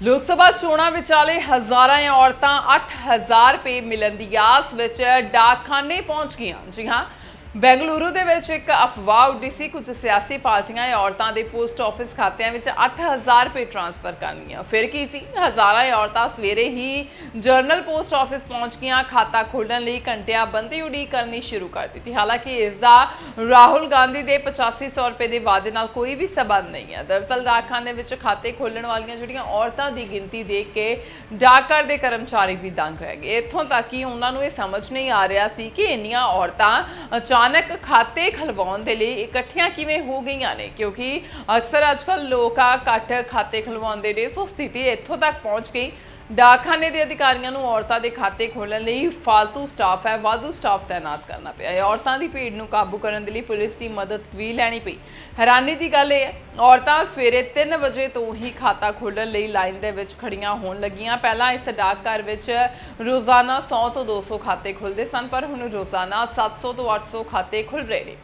ਲੋਕ ਸਭਾ ਚੋਣਾਂ ਵਿਚਾਲੇ ਹਜ਼ਾਰਾਂ ਔਰਤਾਂ 8000 ਰੁਪਏ ਮਿਲਣ ਦੀ ਆਸ ਵਿੱਚ ਡਾਕਖਾਨੇ ਪਹੁੰਚ ਗਈਆਂ। ਜੀ ਹਾਂ ਬੈਂਗਲੁਰੂ ਦੇ ਵਿੱਚ ਇੱਕ ਅਫਵਾਹ ਉੱਡੀ ਸੀ, ਕੁਝ ਸਿਆਸੀ ਪਾਰਟੀਆਂ ਇਹ ਔਰਤਾਂ ਦੇ ਪੋਸਟ ਆਫਿਸ ਖਾਤਿਆਂ ਵਿੱਚ 8000 ਰੁਪਏ ਟ੍ਰਾਂਸਫਰ ਕਰਨੀਆਂ ਫਿਰ ਕੀ ਸੀ? ਹਜ਼ਾਰਾਂ ਇਹ ਔਰਤਾਂ ਸਵੇਰੇ ਹੀ ਜਰਨਲ ਪੋਸਟ ਆਫਿਸ ਪਹੁੰਚ ਗਈਆਂ, ਖਾਤਾ ਖੋਲਣ ਲਈ ਘੰਟਿਆਂ ਬੰਦੀ ਉਡੀਕ ਕਰਨੀ ਸ਼ੁਰੂ ਕਰ ਦਿੱਤੀ। ਹਾਲਾਂਕਿ ਇਸ ਦਾ ਰਾਹੁਲ ਗਾਂਧੀ ਦੇ 8500 ਰੁਪਏ ਦੇ ਵਾਅਦੇ ਨਾਲ ਕੋਈ ਵੀ ਸਬੰਧ ਨਹੀਂ ਹੈ। ਦਰਅਸਲ ਡਾਕਖਾਨੇ ਵਿੱਚ ਖਾਤੇ ਖੋਲਣ ਵਾਲੀਆਂ ਜਿਹੜੀਆਂ ਔਰਤਾਂ ਦੀ ਗਿਣਤੀ ਦੇਖ ਕੇ ਡਾਕਘਰ ਦੇ ਕਰਮਚਾਰੀ ਵੀ ਦੰਗ ਰਹਿ ਗਏ। ਇੱਥੋਂ ਤੱਕ ਕਿ ਉਹਨਾਂ ਨੂੰ ਇਹ ਸਮਝ ਨਹੀਂ ਆ ਰਿਹਾ ਸੀ ਕਿ ਇੰਨੀਆਂ ਔਰਤਾਂ ਅਚਾਨਕ ਖਾਤੇ ਖਲਵਾਉਣ ਦੇ ਲਈ ਇਕੱਠੀਆਂ ਕਿਵੇਂ ਹੋ ਗਈਆਂ ਨੇ? ਕਿਉਂਕਿ ਅਕਸਰ ਅੱਜਕੱਲ ਲੋਕ ਆ ਘੱਟ ਖਾਤੇ ਖਲਵਾਉਂਦੇ ਨੇ, ਸੋ ਸਥਿਤੀ ਇੱਥੋਂ ਤੱਕ ਪਹੁੰਚ ਗਈ। ਡਾਕਖਾਨੇ ਦੇ ਅਧਿਕਾਰੀਆਂ ਨੂੰ ਔਰਤਾਂ ਦੇ ਖਾਤੇ ਖੋਲ੍ਹਣ ਲਈ ਫालतू ਸਟਾਫ ਹੈ, ਵਾਧੂ ਸਟਾਫ ਤਾਇਨਾਤ ਕਰਨਾ ਪਿਆ ਹੈ। ਔਰਤਾਂ ਦੀ ਭੀੜ ਨੂੰ ਕਾਬੂ ਕਰਨ ਦੇ ਲਈ ਪੁਲਿਸ ਦੀ ਮਦਦ ਵੀ ਲੈਣੀ ਪਈ। ਹੈਰਾਨੀ ਦੀ ਗੱਲ ਇਹ ਹੈ, ਔਰਤਾਂ ਸਵੇਰੇ 3 ਵਜੇ ਤੋਂ ਹੀ ਖਾਤਾ ਖੋਲ੍ਹਣ ਲਈ ਲਾਈਨ ਦੇ ਵਿੱਚ ਖੜੀਆਂ ਹੋਣ ਲੱਗੀਆਂ। ਪਹਿਲਾਂ ਇਸ ਡਾਕਘਰ ਵਿੱਚ ਰੋਜ਼ਾਨਾ 100 ਤੋਂ 200 ਖਾਤੇ ਖੁੱਲਦੇ ਸਨ, ਪਰ ਹੁਣ ਰੋਜ਼ਾਨਾ 700 ਤੋਂ 800 ਖਾਤੇ ਖੁੱਲ ਰਹੇ ਨੇ।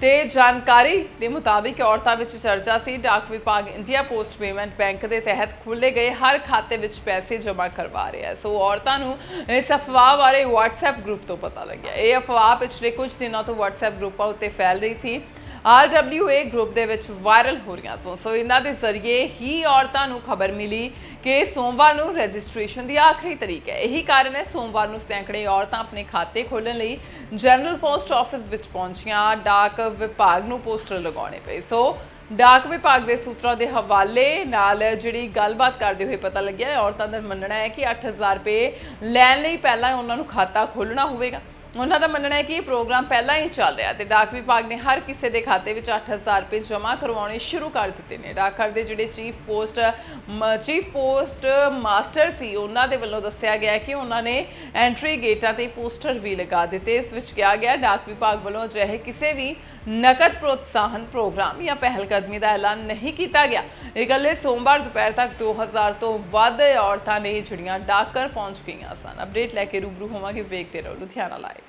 ਤੇ ਜਾਣਕਾਰੀ ਦੇ ਮੁਤਾਬਿਕ ਔਰਤਾਂ ਵਿੱਚ ਚਰਚਾ ਸੀ। ਡਾਕ ਵਿਭਾਗ ਇੰਡੀਆ ਪੋਸਟ ਪੇਮੈਂਟ ਬੈਂਕ ਦੇ ਤਹਿਤ ਖੋਲੇ ਗਏ। ਹਰ ਖਾਤੇ ਵਿੱਚ ਪੈਸੇ ਜਮ੍ਹਾਂ ਕਰਵਾ ਰਿਹਾ ਹੈ। ਸੋ ਔਰਤਾਂ ਨੂੰ ਇਸ ਅਫਵਾਹ ਬਾਰੇ WhatsApp ਗਰੁੱਪ ਤੋਂ ਪਤਾ ਲੱਗਿਆ। ਇਹ ਅਫਵਾਹ ਪਿਛਲੇ ਕੁਝ ਦਿਨਾਂ ਤੋਂ WhatsApp ਗਰੁੱਪਾਂ ਉੱਤੇ ਫੈਲ ਰਹੀ ਸੀ। RWA ਗਰੁੱਪ ਦੇ ਵਿੱਚ ਵਾਇਰਲ ਹੋ ਰਹੀਆਂ ਸੋ ਸੋ ਇਹਨਾਂ ਦੇ ਜ਼ਰੀਏ ਹੀ ਔਰਤਾਂ ਨੂੰ ਖਬਰ ਮਿਲੀ ਕਿ ਸੋਮਵਾਰ ਨੂੰ ਰਜਿਸਟ੍ਰੇਸ਼ਨ ਦੀ ਆਖਰੀ ਤਰੀਕ ਹੈ। ਇਹੀ ਕਾਰਨ ਹੈ ਸੋਮਵਾਰ ਨੂੰ ਸੈਂਕੜੇ ਔਰਤਾਂ ਆਪਣੇ ਖਾਤੇ ਖੋਲ੍ਹਣ ਲਈ ਜਨਰਲ ਪੋਸਟ ਆਫਿਸ ਵਿੱਚ ਪਹੁੰਚੀਆਂ। ਡਾਕ ਵਿਭਾਗ ਨੂੰ ਪੋਸਟਰ ਲਗਾਉਣੇ ਪਏ। ਸੋ ਡਾਕ ਵਿਭਾਗ ਦੇ ਸੂਤਰਾਂ ਦੇ ਹਵਾਲੇ ਨਾਲ ਜਿਹੜੀ ਗੱਲਬਾਤ ਕਰਦੇ ਹੋਏ ਪਤਾ ਲੱਗਿਆ, ਔਰਤਾਂ ਦਾ ਮੰਨਣਾ ਹੈ ਕਿ 8000 ਰੁਪਏ ਲੈਣ ਲਈ ਪਹਿਲਾਂ ਉਹਨਾਂ ਨੂੰ ਖਾਤਾ ਖੋਲ੍ਹਣਾ ਹੋਵੇਗਾ। ਉਹਨਾਂ ਦਾ ਮੰਨਣਾ ਹੈ ਕਿ ਇਹ ਪ੍ਰੋਗਰਾਮ ਪਹਿਲਾਂ ਹੀ ਚੱਲ ਰਿਹਾ ਤੇ ਡਾਕ ਵਿਭਾਗ ਨੇ ਹਰ ਕਿਸੇ ਦੇ ਖਾਤੇ ਵਿੱਚ 8000 ਰੁਪਏ ਜਮ੍ਹਾਂ ਕਰਵਾਉਣੇ ਸ਼ੁਰੂ ਕਰ ਦਿੱਤੇ ਨੇ। ਡਾਕਘਰ ਦੇ ਜਿਹੜੇ chief post chief post master ਸੀ, ਉਹਨਾਂ ਦੇ ਵੱਲੋਂ ਦੱਸਿਆ ਗਿਆ ਕਿ ਉਹਨਾਂ ਨੇ ਐਂਟਰੀ ਗੇਟਾਂ ਤੇ ਪੋਸਟਰ ਵੀ ਲਗਾ ਦਿੱਤੇ। ਇਸ ਵਿੱਚ ਕਿਹਾ ਗਿਆ ਡਾਕ ਵਿਭਾਗ ਵੱਲੋਂ ਅਜਿਹੇ ਕਿਸੇ ਵੀ ਨਕਦ ਪ੍ਰੋਤਸਾਹਨ ਪ੍ਰੋਗਰਾਮ ਜਾਂ ਪਹਿਲਕਦਮੀ ਦਾ ਐਲਾਨ ਨਹੀਂ ਕੀਤਾ ਗਿਆ। ਇਹ ਗੱਲੇ ਸੋਮਵਾਰ ਦੁਪਹਿਰ ਤੱਕ 2000 ਤੋਂ ਵੱਧ ਔਰਤਾਂ ਨੇ ਜਿਹੜੀਆਂ ਡਾਕਘਰ ਪਹੁੰਚ ਗਈਆਂ ਸਨ। ਅਪਡੇਟ ਲੈ ਕੇ ਰੂਬਰੂ ਹੋਵਾਂਗੇ ਵੇਖਦੇ ਰਹੋ ਲੁਧਿਆਣਾ ਲਾਈਵ।